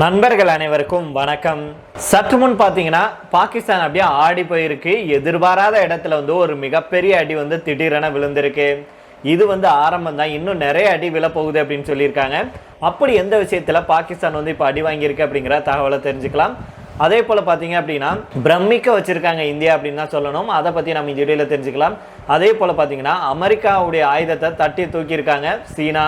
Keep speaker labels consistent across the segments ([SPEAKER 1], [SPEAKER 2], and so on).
[SPEAKER 1] நண்பர்கள் அனைவருக்கும் வணக்கம். சற்று முன் பார்த்தீங்கன்னா பாகிஸ்தான் அப்படியே ஆடி போயிருக்கு. எதிர்பாராத இடத்துல வந்து ஒரு மிகப்பெரிய அடி வந்து திடீரென விழுந்திருக்கு. இது வந்து ஆரம்பம் தான் இன்னும் நிறைய அடி விழப்போகுது அப்படின்னு சொல்லியிருக்காங்க. அப்படி எந்த விஷயத்தில் பாகிஸ்தான் வந்து இப்போ அடி வாங்கியிருக்கு அப்படிங்கிற தகவலை தெரிஞ்சுக்கலாம். அதே போல் பார்த்தீங்க அப்படின்னா பிரமிக்க வச்சுருக்காங்க இந்தியா அப்படின்னு தான் சொல்லணும். அதை பற்றி நம்ம இந்த வீடியோவில் தெரிஞ்சுக்கலாம். அதே போல் பார்த்தீங்கன்னா அமெரிக்காவுடைய ஆயுதத்தை தட்டி தூக்கியிருக்காங்க சீனா.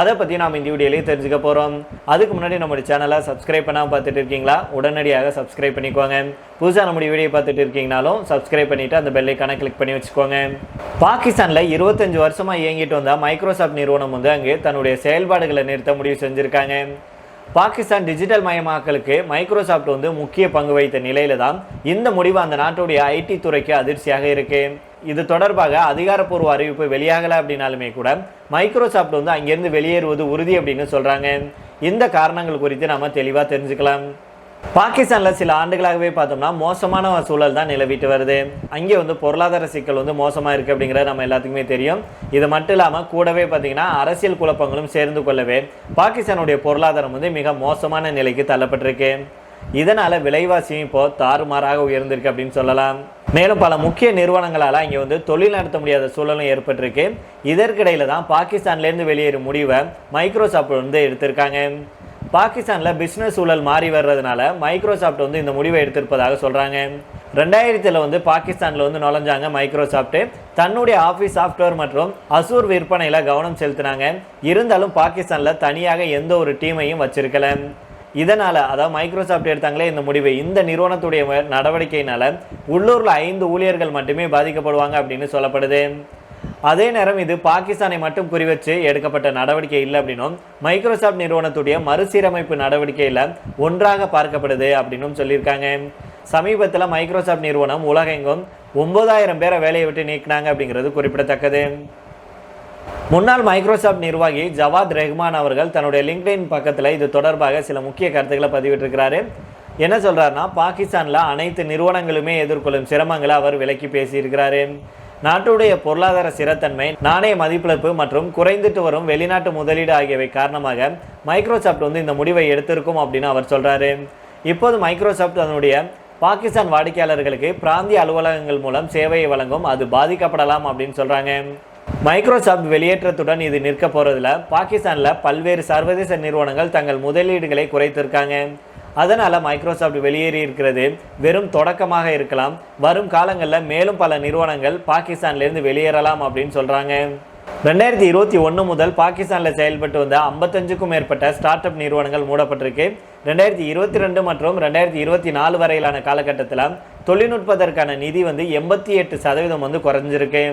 [SPEAKER 1] அதை பற்றி நாம் இந்த வீடியோலேயே தெரிஞ்சுக்க போகிறோம் அதுக்கு முன்னாடி நம்மளுடைய சேனலை சப்ஸ்கிரைப் பண்ணால் பார்த்துட்டு இருக்கீங்களா? உடனடியாக சப்ஸ்கிரைப் பண்ணிக்கோங்க. புதுசாக நம்முடைய வீடியோ பார்த்துட்டு இருக்கீங்கனாலும் சப்ஸ்கிரைப் பண்ணிவிட்டு அந்த பெல்லைக்கான கிளிக் பண்ணி வச்சுக்கோங்க. பாகிஸ்தானில் இருபத்தஞ்சு வருஷமாக இயங்கிட்டு வந்த மைக்ரோசாஃப்ட் நிறுவனம் வந்து அங்கே தன்னுடைய செயல்பாடுகளை நிறுத்த முடிவு செஞ்சுருக்காங்க. பாகிஸ்தான் டிஜிட்டல் மயமாக்கலுக்கு மைக்ரோசாஃப்ட் வந்து முக்கிய பங்கு வைத்த நிலையில தான் இந்த முடிவு அந்த நாட்டுடைய ஐடி துறைக்கு அதிர்ச்சியாக இருக்கு. இது தொடர்பாக அதிகாரப்பூர்வ அறிவிப்பு வெளியாகலை அப்படின்னாலுமே கூட மைக்ரோசாஃப்ட் வந்து அங்கிருந்து வெளியேறுவது உறுதி அப்படின்னு சொல்கிறாங்க இந்த காரணங்கள் குறித்து நம்ம தெளிவாக தெரிஞ்சுக்கலாம். பாகிஸ்தானில் சில ஆண்டுகளாகவே பார்த்தோம்னா மோசமான சூழல் தான் நிலவிட்டு வருது. அங்கே வந்து பொருளாதார சிக்கல் வந்து மோசமாக இருக்குது அப்படிங்கிறது நம்ம எல்லாத்துக்குமே தெரியும். இது மட்டும் இல்லாமல் கூடவே பார்த்திங்கன்னா அரசியல் குழப்பங்களும் சேர்ந்து கொள்ளவே பாகிஸ்தானுடைய பொருளாதாரம் வந்து மிக மோசமான நிலைக்கு தள்ளப்பட்டிருக்கு. இதனால் விலைவாசியும் இப்போது தாறுமாறாக உயர்ந்திருக்கு அப்படின்னு சொல்லலாம். மேலும் பல முக்கிய நிறுவனங்களால் இங்கே வந்து தொழில் நடத்த முடியாத சூழலும் ஏற்பட்டிருக்கு. இதற்கிடையில் தான் பாகிஸ்தான்லேருந்து வெளியேறும் முடிவை மைக்ரோசாஃப்ட் வந்து எடுத்திருக்காங்க. பாகிஸ்தானில் பிஸ்னஸ் சூழல் மாறி வர்றதுனால மைக்ரோசாஃப்ட் வந்து இந்த முடிவை எடுத்திருப்பதாக சொல்கிறாங்க ரெண்டாயிரத்தில் வந்து பாகிஸ்தானில் வந்து நுழைஞ்சாங்க மைக்ரோசாஃப்ட்டு தன்னுடைய ஆஃபீஸ் சாஃப்ட்வேர் மற்றும் அசூர் விற்பனையில் கவனம் செலுத்தினாங்க. இருந்தாலும் பாகிஸ்தானில் தனியாக எந்த ஒரு டீமையும் வச்சிருக்கல. இதனால் அதாவது மைக்ரோசாஃப்ட் எடுத்தாங்களே இந்த முடிவு இந்த நிறுவனத்துடைய நடவடிக்கையினால் உள்ளூரில் ஐந்து ஊழியர்கள் மட்டுமே பாதிக்கப்படுவாங்க அப்படின்னு சொல்லப்படுது. அதே நேரம் இது பாகிஸ்தானை மட்டும் குறிவச்சு எடுக்கப்பட்ட நடவடிக்கை இல்லை அப்படின்னும் மைக்ரோசாஃப்ட் நிறுவனத்துடைய மறுசீரமைப்பு நடவடிக்கையில் ஒன்றாக பார்க்கப்படுது அப்படின்னும் சொல்லியிருக்காங்க. சமீபத்தில் மைக்ரோசாஃப்ட் நிறுவனம் உலகெங்கும் ஒன்பதாயிரம் பேரை வேலையை விட்டு நீக்கினாங்க அப்படிங்கிறது குறிப்பிடத்தக்கது. முன்னாள் மைக்ரோசாஃப்ட் நிர்வாகி ஜவாத் ரெஹ்மான் அவர்கள் தன்னுடைய லிங்க்டின் பக்கத்தில் இது தொடர்பாக சில முக்கிய கருத்துக்களை பதிவிட்டிருக்கிறாரு. என்ன சொல்கிறாருன்னா பாகிஸ்தானில் அனைத்து நிறுவனங்களுமே எதிர்கொள்ளும் சிரமங்களை அவர் விலக்கி பேசியிருக்கிறாரு. நாட்டுடைய பொருளாதார ஸ்திரத்தன்மை நாணய மதிப்பிழப்பு மற்றும் குறைந்துட்டு வரும் வெளிநாட்டு முதலீடு ஆகியவை காரணமாக மைக்ரோசாஃப்ட் வந்து இந்த முடிவை எடுத்திருக்கும் அப்படின்னு அவர் சொல்கிறாரு இப்போது மைக்ரோசாஃப்ட் அதனுடைய பாகிஸ்தான் வாடிக்கையாளர்களுக்கு பிராந்திய அலுவலகங்கள் மூலம் சேவையை வழங்கும் அது பாதிக்கப்படலாம் அப்படின்னு சொல்கிறாங்க மைக்ரோசாஃப்ட் வெளியேற்றத்துடன் இது நிற்க போகிறதுல பாகிஸ்தானில் பல்வேறு சர்வதேச நிறுவனங்கள் தங்கள் முதலீடுகளை குறைத்திருக்காங்க. அதனால் மைக்ரோசாஃப்ட் வெளியேறி இருக்கிறது. வெறும் தொடக்கமாக இருக்கலாம். வரும் காலங்களில் மேலும் பல நிறுவனங்கள் பாகிஸ்தான்லேருந்து வெளியேறலாம் அப்படின்னு சொல்கிறாங்க ரெண்டாயிரத்தி இருபத்தி ஒன்று முதல் பாகிஸ்தானில் செயல்பட்டு வந்த ஐம்பத்தஞ்சுக்கும் மேற்பட்ட ஸ்டார்ட் அப் நிறுவனங்கள் மூடப்பட்டிருக்கு. ரெண்டாயிரத்தி இருபத்தி ரெண்டு மற்றும் ரெண்டாயிரத்தி இருபத்தி நாலு வரையிலான காலகட்டத்தில் தொழில்நுட்பத்திற்கான நிதி வந்து எண்பத்தி எட்டு சதவீதம் வந்து குறைஞ்சிருக்கு.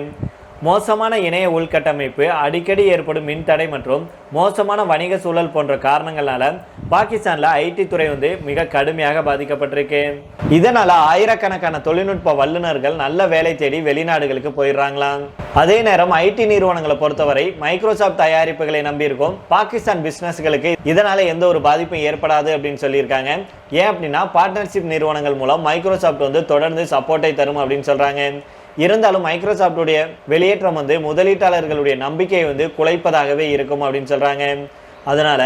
[SPEAKER 1] மோசமான இணைய உள்கட்டமைப்பு அடிக்கடி ஏற்படும் மின்தடை மற்றும் மோசமான வணிக சூழல் போன்ற காரணங்களால பாகிஸ்தானில் ஐடி துறை வந்து மிக கடுமையாக பாதிக்கப்பட்டிருக்கு. இதனால ஆயிரக்கணக்கான தொழில்நுட்ப வல்லுநர்கள் நல்ல வேலை தேடி வெளிநாடுகளுக்கு போயிடுறாங்களாம். அதே நேரம் ஐடி நிறுவனங்களை பொறுத்தவரை மைக்ரோசாஃப்ட் தயாரிப்புகளை நம்பியிருக்கும் பாகிஸ்தான் பிசினஸ்களுக்கு இதனால எந்த ஒரு பாதிப்பும் ஏற்படாது அப்படின்னு சொல்லியிருக்காங்க. ஏன் அப்படின்னா பார்ட்னர்ஷிப் நிறுவனங்கள் மூலம் மைக்ரோசாஃப்ட் வந்து தொடர்ந்து சப்போர்ட்டை தரும் அப்படின்னு சொல்றாங்க. இருந்தாலும் மைக்ரோசாஃப்டுடைய வெளியேற்றம் வந்து முதலீட்டாளர்களுடைய நம்பிக்கையை வந்து குலைப்பதாகவே இருக்கும் அப்படின்னு சொல்கிறாங்க அதனால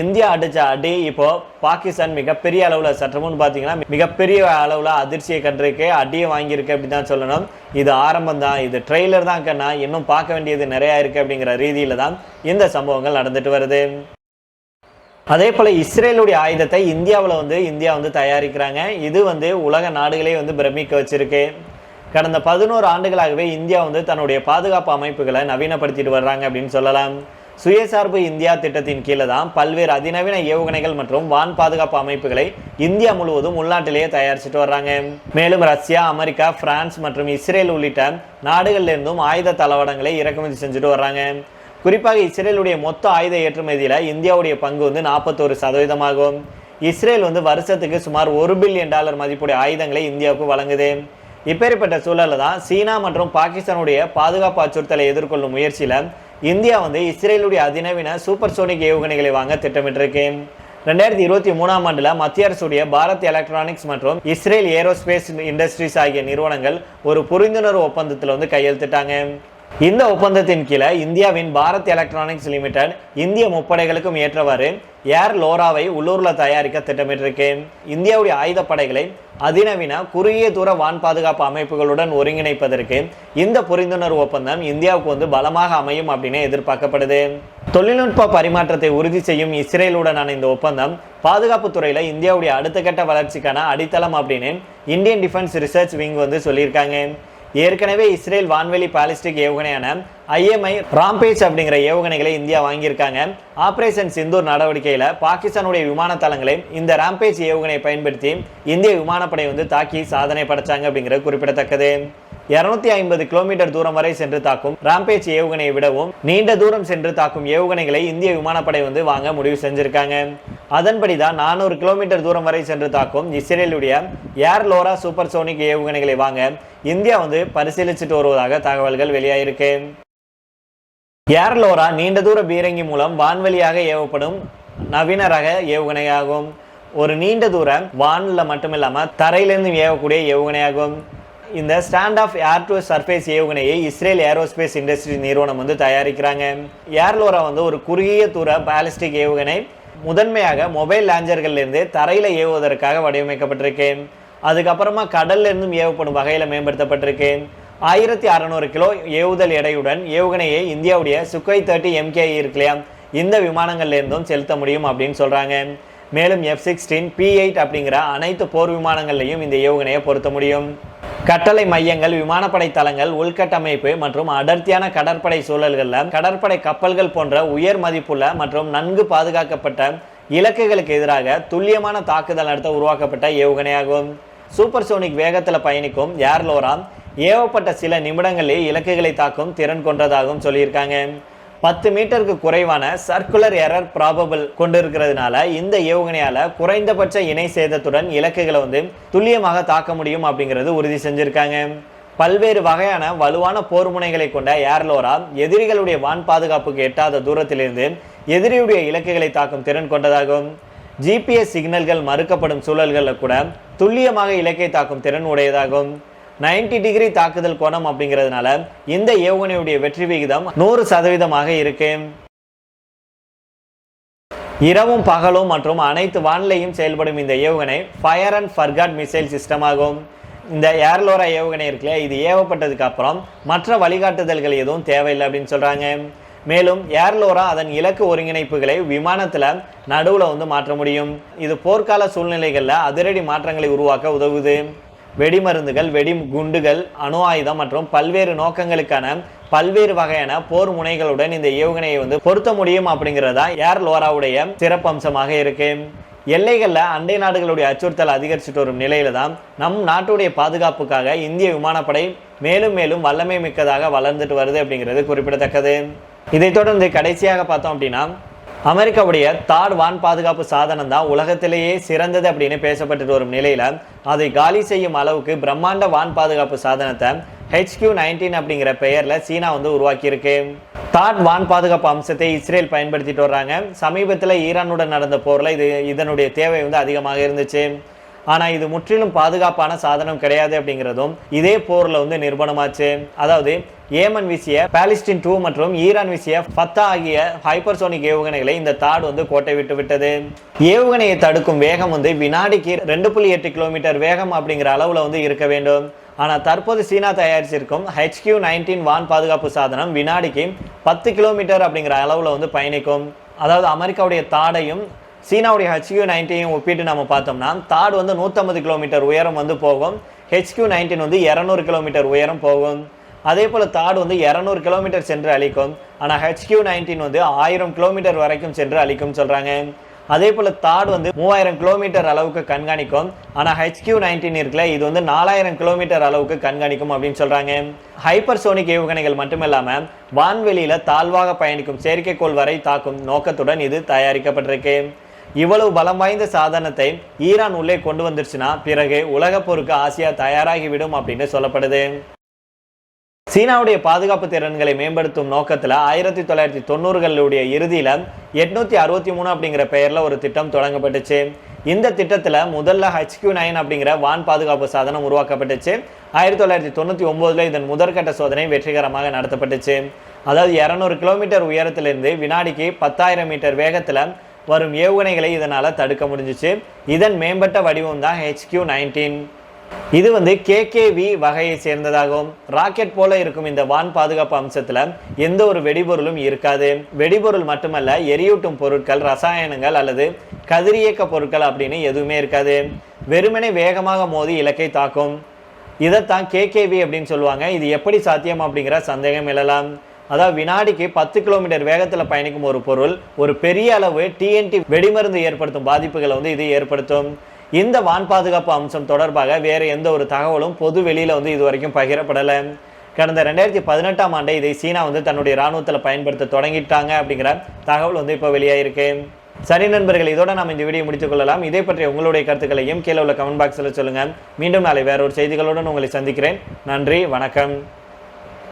[SPEAKER 1] இந்தியா அடிச்ச அடி இப்போ பாகிஸ்தான் மிகப்பெரிய அளவில் சற்று பார்த்தீங்கன்னா மிகப்பெரிய அளவில் அதிர்ச்சியை கண்டிருக்கு அடியை வாங்கியிருக்கு அப்படின்னு தான் சொல்லணும். இது ஆரம்பம் தான் இது ட்ரெய்லர் தான் கண்ணா இன்னும் பார்க்க வேண்டியது நிறையா இருக்குது அப்படிங்கிற ரீதியில் தான் இந்த சம்பவங்கள் நடந்துட்டு வருது. அதே போல் இஸ்ரேலுடைய ஆயுதத்தை இந்தியாவில் வந்து இந்தியா வந்து தயாரிக்கிறாங்க. இது வந்து உலக நாடுகளே வந்து பிரமிக்க வச்சிருக்கு. கடந்த பதினோரு ஆண்டுகளாகவே இந்தியா வந்து தன்னுடைய பாதுகாப்பு அமைப்புகளை நவீனப்படுத்திட்டு வர்றாங்க அப்படின்னு சொல்லலாம். சுயசார்பு இந்தியா திட்டத்தின் கீழே தான் பல்வேறு அதிநவீன ஏவுகணைகள் மற்றும் வான் பாதுகாப்பு அமைப்புகளை இந்தியா முழுவதும் உள்நாட்டிலேயே தயாரிச்சுட்டு வர்றாங்க. மேலும் ரஷ்யா அமெரிக்கா பிரான்ஸ் மற்றும் இஸ்ரேல் உள்ளிட்ட நாடுகளிலிருந்தும் ஆயுத தளவாடங்களை இறக்குமதி செஞ்சுட்டு வர்றாங்க. குறிப்பாக இஸ்ரேலுடைய மொத்த ஆயுத ஏற்றுமதியில் இந்தியாவுடைய பங்கு வந்து நாற்பத்தோரு சதவீதமாகும். இஸ்ரேல் வந்து வருஷத்துக்கு சுமார் ஒரு பில்லியன் டாலர் மதிப்புடைய ஆயுதங்களை இந்தியாவுக்கு வழங்குது. இப்பேற்பட்ட சூழலில் தான் சீனா மற்றும் பாகிஸ்தானுடைய பாதுகாப்பு அச்சுறுத்தலை எதிர்கொள்ளும் முயற்சியில் இந்தியா வந்து இஸ்ரேலுடைய அதிநவீன சூப்பர் சோனிக் ஏவுகணைகளை வாங்க திட்டமிட்டிருக்கு. ரெண்டாயிரத்தி இருபத்தி மூணாம் ஆண்டில் மத்திய அரசுடைய பாரத் எலக்ட்ரானிக்ஸ் மற்றும் இஸ்ரேல் ஏரோஸ்பேஸ் இண்டஸ்ட்ரீஸ் ஆகிய நிறுவனங்கள் ஒரு புரிந்துணர்வு ஒப்பந்தத்தில் வந்து கையெழுத்திட்டாங்க. இந்த ஒப்பந்தத்தின் கீழே இந்தியாவின் பாரத் எலக்ட்ரானிக்ஸ் லிமிடெட் இந்திய முப்படைகளுக்கும் ஏற்றவாறு ஏர் லோராவை உள்ளூரில் தயாரிக்க திட்டமிட்டிருக்கு. இந்தியாவுடைய ஆயுதப்படைகளை அதிநவீன குறுகிய தூர வான் பாதுகாப்பு அமைப்புகளுடன் ஒருங்கிணைப்பதற்கு இந்த புரிந்துணர்வு ஒப்பந்தம் இந்தியாவுக்கு வந்து பலமாக அமையும் அப்படின்னு எதிர்பார்க்கப்படுது. தொழில்நுட்ப பரிமாற்றத்தை உறுதி செய்யும் இஸ்ரேலுடனான இந்த ஒப்பந்தம் பாதுகாப்பு துறையில் இந்தியாவுடைய அடுத்த கட்ட வளர்ச்சிக்கான அடித்தளம் அப்படின்னு இந்தியன் டிஃபென்ஸ் ரிசர்ச் விங் வந்து சொல்லியிருக்காங்க. ஏற்கனவே இஸ்ரேல் வான்வெளி பாலிஸ்டிக் ஏவுகணையான ஐஎம்ஐ ராம்பேஜ் அப்படிங்கிற ஏவுகணைகளை இந்தியா வாங்கியிருக்காங்க. ஆபரேஷன் சிந்தூர் நடவடிக்கையில் பாகிஸ்தானுடைய விமான தளங்களை இந்த ராம்பேஜ் ஏவுகணையை பயன்படுத்தி இந்திய விமானப்படை வந்து தாக்கி சாதனை படைச்சாங்க அப்படிங்கிறது குறிப்பிடத்தக்கது. இருநூத்தி ஐம்பது கிலோமீட்டர் தூரம் வரை சென்று தாக்கும் ராம்பேஜ் ஏவுகணையை விடவும் நீண்ட தூரம் சென்று தாக்கும் ஏவுகணைகளை இந்திய விமானப்படை வந்து வாங்க முடிவு செஞ்சிருக்காங்க. அதன்படி தான் நானூறு கிலோமீட்டர் தூரம் வரை சென்று தாக்கும் இஸ்ரேலுடைய ஏர் லோரா சூப்பர் சோனிக் ஏவுகணைகளை வாங்க இந்தியா வந்து பரிசீலிச்சுட்டு வருவதாக தகவல்கள் வெளியாயிருக்கு. ஏர் லோரா நீண்ட தூர பீரங்கி மூலம் வான்வழியாக ஏவப்படும் நவீன ரக ஏவுகணையாகும் ஒரு நீண்ட தூர வானில் மட்டுமில்லாமல் தரையிலிருந்து ஏவக்கூடிய ஏவுகணையாகும் இந்த stand off air to surface ஏவுகணையை இஸ்ரேல் ஏரோஸ்பேஸ் இண்டஸ்ட்ரி நிறுவனம் வந்து தயாரிக்கிறாங்க. ஏர்லோரா வந்து ஒரு குறுகிய தூர பாலிஸ்டிக் ஏவுகணை முதன்மையாக மொபைல் லாஞ்சர்கள்லேருந்து தரையில் ஏவுவதற்காக வடிவமைக்கப்பட்டிருக்கு அதுக்கப்புறமா கடல்ல இருந்தும் ஏவப்படும் வகையில் மேம்படுத்தப்பட்டிருக்கு ஆயிரத்தி அறநூறு கிலோ ஏவுதல் எடையுடன் ஏவுகணையை இந்தியாவுடைய சுக்கை தேர்ட்டி எம்கே இருக்கு இல்லையா இந்த விமானங்கள்லேருந்தும் செலுத்த முடியும் அப்படின்னு சொல்கிறாங்க மேலும் எஃப் சிக்ஸ்டீன் பி எயிட் அப்படிங்கிற அனைத்து போர் விமானங்கள்லையும் இந்த ஏவுகணையை பொருத்த முடியும். கட்டளை மையங்கள் விமானப்படை தளங்கள் உள்கட்டமைப்பு மற்றும் அடர்த்தியான கடற்படை சூழல்களில் கடற்படை கப்பல்கள் போன்ற உயர் மதிப்புள்ள மற்றும் நன்கு பாதுகாக்கப்பட்ட இலக்குகளுக்கு எதிராக துல்லியமான தாக்குதல் நடத்த உருவாக்கப்பட்ட ஏவுகணையாகும். சூப்பர் சோனிக் வேகத்தில் பயணிக்கும் ஏர்லோரா ஏவப்பட்ட சில நிமிடங்களில் இலக்குகளை தாக்கும் திறன் கொண்டதாகவும் சொல்லியிருக்காங்க. பத்து மீட்டருக்கு குறைவான சர்க்குலர் எரர் ப்ராபபிள் கொண்டிருக்கிறதுனால இந்த ஏவுகணையால குறைந்தபட்ச இணை சேதத்துடன் இலக்குகளை வந்து துல்லியமாக தாக்க முடியும் அப்படிங்கிறது உறுதி செஞ்சிருக்காங்க. பல்வேறு வகையான வலுவான போர் முனைகளை கொண்ட ஏர்லோரா எதிரிகளுடைய வான் பாதுகாப்புக்கு எட்டாத தூரத்திலிருந்து எதிரியுடைய இலக்குகளை தாக்கும் திறன் கொண்டதாகும். ஜிபிஎஸ் சிக்னல்கள் மறுக்கப்படும் சூழல்களில் கூட துல்லியமாக இலக்கை தாக்கும் திறன் உடையதாகும். 90 டிகிரி தாக்குதல் கோணம் அப்படிங்கிறதுனால இந்த ஏவுகணையுடைய வெற்றி விகிதம் நூறு சதவீதமாக இருக்கு. இரவும் பகலும் மற்றும் அனைத்து வானிலையும் செயல்படும் இந்த ஏவுகணை fire and forget missile system ஆகும். இந்த ஏர்லோரா ஏவுகணை இருக்குல்ல இது ஏவப்பட்டதுக்கு அப்புறம் மற்ற வழிகாட்டுதல்கள் எதுவும் தேவையில்லை அப்படின்னு சொல்றாங்க. மேலும் ஏர்லோரா அதன் இலக்கு ஒருங்கிணைப்புகளை விமானத்தில் நடுவில் வந்து மாற்ற முடியும். இது போர்க்கால சூழ்நிலைகளில் அதிரடி மாற்றங்களை உருவாக்க உதவுது. வெடிமருந்துகள் வெடி குண்டுகள் அணு ஆயுதம் மற்றும் பல்வேறு நோக்கங்களுக்கான பல்வேறு வகையான போர் முனைகளுடன் இந்த ஏவுகணையை வந்து பொருத்த முடியும் அப்படிங்கிறதா ஏர் லோராவுடைய சிறப்பம்சமாக இருக்கு. எல்லைகளில் அண்டை நாடுகளுடைய அச்சுறுத்தல் அதிகரிச்சுட்டு வரும் நிலையில தான் நம் நாட்டுடைய பாதுகாப்புக்காக இந்திய விமானப்படை மேலும் மேலும் வல்லமை மிக்கதாக வளர்ந்துட்டு வருது அப்படிங்கிறது குறிப்பிடத்தக்கது. இதைத் தொடர்ந்து கடைசியாக பார்த்தோம் அப்படின்னா அமெரிக்காவுடைய தாட் வான் பாதுகாப்பு சாதனம் தான் உலகத்திலேயே சிறந்தது அப்படின்னு பேசப்பட்டு வரும் நிலையில் அதை காலி செய்யும் அளவுக்கு பிரம்மாண்ட வான் பாதுகாப்பு சாதனத்தை ஹெச்கியூ நைன்டீன் அப்படிங்கிற பெயரில் சீனா வந்து உருவாக்கியிருக்கு. தாட் வான் பாதுகாப்பு அம்சத்தை இஸ்ரேல் பயன்படுத்திட்டு வர்றாங்க. சமீபத்தில் ஈரானுடன் நடந்த போரில் இது இதனுடைய தேவை வந்து அதிகமாக இருந்துச்சு. ஆனால் இது முற்றிலும் பாதுகாப்பான சாதனம் கிடையாது அப்படிங்கிறதும் இதே போரில் வந்து நிரூபணமாச்சு. அதாவது ஏமன் வீசிய பாலிஸ்டின் டூ மற்றும் ஈரான் வீசிய ஃபத்தா ஆகிய ஹைப்பர்சோனிக் ஏவுகணைகளை இந்த தாடு வந்து கோட்டை விட்டு விட்டது. ஏவுகணையை தடுக்கும் வேகம் வந்து வினாடிக்கு ரெண்டு புள்ளி எட்டு கிலோமீட்டர் வேகம் அப்படிங்கிற அளவில் வந்து இருக்க வேண்டும். ஆனால் தற்போது சீனா தயாரிச்சிருக்கும் ஹெச்கியூ நைன்டீன் வான் பாதுகாப்பு சாதனம் வினாடிக்கு பத்து கிலோமீட்டர் அப்படிங்கிற அளவில் வந்து பயணிக்கும். அதாவது அமெரிக்காவுடைய தாடையும் சீனாவுடைய ஹெச்கியூ நைன்டீனையும் ஒப்பிட்டு நம்ம பார்த்தோம்னா தாடு வந்து நூற்றம்பது கிலோமீட்டர் உயரம் வந்து போகும். ஹெச்கியூ நைன்டீன் வந்து இரநூறு கிலோமீட்டர் உயரம் போகும். அதே போல் தாடு வந்து இரநூறு கிலோமீட்டர் சென்று அழிக்கும். ஆனால் ஹெச்கியூ நைன்டீன் வந்து ஆயிரம் கிலோமீட்டர் வரைக்கும் சென்று அழிக்கும் சொல்கிறாங்க அதே போல் தாடு வந்து மூவாயிரம் கிலோமீட்டர் அளவுக்கு கண்காணிக்கும். ஆனால் ஹெச்கியூ நைன்டீன் இருக்குல்ல இது வந்து நாலாயிரம் கிலோமீட்டர் அளவுக்கு கண்காணிக்கும் அப்படின்னு சொல்கிறாங்க ஹைப்பர்சோனிக் ஏவுகணைகள் மட்டுமில்லாமல் வான்வெளியில் தாழ்வாக பயணிக்கும் செயற்கைக்கோள் வரை தாக்கும் நோக்கத்துடன் இது தயாரிக்கப்பட்டிருக்கு. இவ்வளவு பலம் வாய்ந்த சாதனத்தை ஈரான் உள்ளே கொண்டு வந்துருச்சுன்னா பிறகு உலகப் போருக்கு ஆசியா தயாராகிவிடும் அப்படின்னு சொல்லப்படுது. சீனாவுடைய பாதுகாப்பு திறன்களை மேம்படுத்தும் நோக்கத்தில் ஆயிரத்தி தொள்ளாயிரத்தி தொண்ணூறுகளுடைய இறுதியில் எட்நூத்தி அறுபத்தி மூணு அப்படிங்கிற பெயரில் ஒரு திட்டம் தொடங்கப்பட்டுச்சு. இந்த திட்டத்தில் முதல்ல ஹெச்கியூ நைன் அப்படிங்கிற வான் பாதுகாப்பு சாதனம் உருவாக்கப்பட்டுச்சு. ஆயிரத்தி தொள்ளாயிரத்தி தொண்ணூற்றி ஒம்போதில் இதன் முதற்கட்ட சோதனை வெற்றிகரமாக நடத்தப்பட்டுச்சு. அதாவது இரநூறு கிலோமீட்டர் உயரத்திலிருந்து வினாடிக்கு பத்தாயிரம் மீட்டர் வேகத்தில் வரும் ஏவுகணைகளை இதனால் தடுக்க முடிஞ்சிச்சு. இதன் மேம்பட்ட வடிவம் தான் ஹெச்கியூ நைன்டீன் இது வந்து கேகேவி வகையை சேர்ந்ததாகவும் ராக்கெட் போல இருக்கும் இந்த வான் பாதுகாப்பு அம்சத்தில் எந்த ஒரு வெடிபொருளும் இருக்காது. வெடிபொருள் மட்டுமல்ல எரியூட்டும் பொருட்கள் ரசாயனங்கள் அல்லது கதிரியக்க பொருட்கள் அப்படின்னு எதுவுமே இருக்காது. வெறுமனே வேகமாக மோதி இலக்கை தாக்கும். இதைத்தான் கேகேவி அப்படின்னு சொல்லுவாங்க. இது எப்படி சாத்தியம் அப்படிங்கிற சந்தேகம் எழலாம். அதாவது வினாடிக்கு பத்து கிலோமீட்டர் வேகத்தில் பயணிக்கும் ஒரு பொருள் ஒரு பெரிய அளவு டிஎன்டி வெடிமருந்து ஏற்படுத்தும் பாதிப்புகளை வந்து இது ஏற்படுத்தும். இந்த வான் பாதுகாப்பு அம்சம் தொடர்பாக வேறு எந்த ஒரு தகவலும் பொது வெளியில் வந்து இது வரைக்கும் பகிரப்படலை. கடந்த ரெண்டாயிரத்தி பதினெட்டாம் ஆண்டே இதை சீனா வந்து தன்னுடைய இராணுவத்தில் பயன்படுத்த தொடங்கிட்டாங்க அப்படிங்கிற தகவல் வந்து இப்போ வெளியாயிருக்கு. சரி நண்பர்கள் இதோட நாம் இந்த வீடியோ முடித்துக் கொள்ளலாம். இதை பற்றி உங்களுடைய கருத்துக்களையும் கீழே உள்ள கமெண்ட் பாக்ஸில் சொல்லுங்கள் மீண்டும் நாளை வேற ஒரு செய்திகளுடன் உங்களை சந்திக்கிறேன். நன்றி வணக்கம்.